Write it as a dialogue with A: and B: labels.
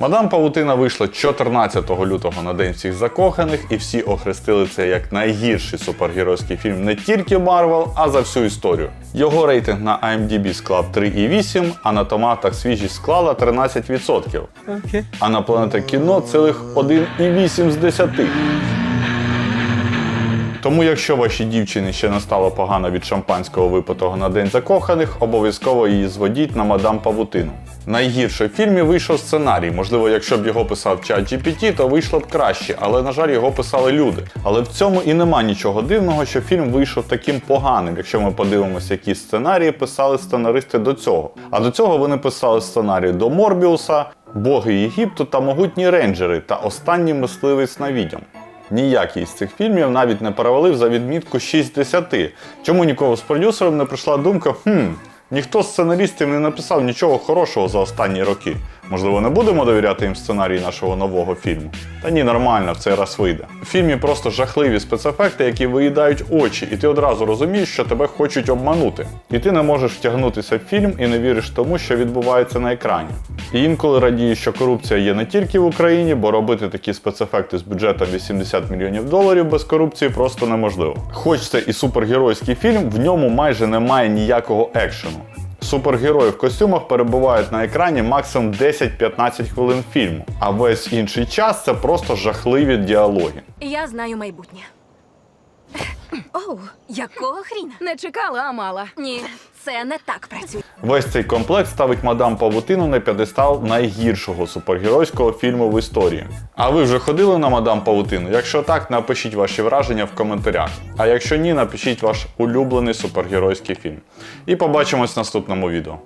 A: Мадам Павутина вийшла 14 лютого на День всіх закоханих, і всі охрестили це як найгірший супергеройський фільм не тільки Марвел, а за всю історію. Його рейтинг на IMDb склав 3,8, а на томатах свіжість склала 13%.
B: Окей.
A: А на планета кіно цілих 1,8 з 10. Тому, якщо вашій дівчині ще не стало погано від шампанського випитого на день закоханих, обов'язково її зводіть на мадам Павутину. Найгірше в фільмі вийшов сценарій. Можливо, якщо б його писав чат GPT, то вийшло б краще, але на жаль, його писали люди. Але в цьому і нема нічого дивного, що фільм вийшов таким поганим, якщо ми подивимося, які сценарії писали сценаристи до цього. А до цього вони писали сценарій до Морбіуса, Боги Єгипту та могутні рейнджери та останній мисливець на відьом. Ніякий з цих фільмів навіть не перевалив за відмітку 6 з 10. Чому нікого з продюсерів не прийшла думка, хм, ніхто з сценаристів не написав нічого хорошого за останні роки. Можливо, не будемо довіряти їм сценарій нашого нового фільму? Та ні, нормально, в цей раз вийде. В фільмі просто жахливі спецефекти, які виїдають очі, і ти одразу розумієш, що тебе хочуть обманути. І ти не можеш втягнутися в фільм і не віриш тому, що відбувається на екрані. І інколи радію, що корупція є не тільки в Україні, бо робити такі спецефекти з бюджетом 80 мільйонів доларів без корупції просто неможливо. Хоч це і супергеройський фільм, в ньому майже немає ніякого екшену. Супергерої в костюмах перебувають на екрані максимум 10-15 хвилин фільму, а весь інший час це просто жахливі діалоги.
C: Я знаю майбутнє. Оу, якого хріна?
D: Не чекала, а мала.
C: Ні, це не так працює.
A: Весь цей комплект ставить мадам Павутину на п'єдестал найгіршого супергеройського фільму в історії. А ви вже ходили на мадам Павутину? Якщо так, напишіть ваші враження в коментарях. А якщо ні, напишіть ваш улюблений супергеройський фільм. І побачимось в наступному відео.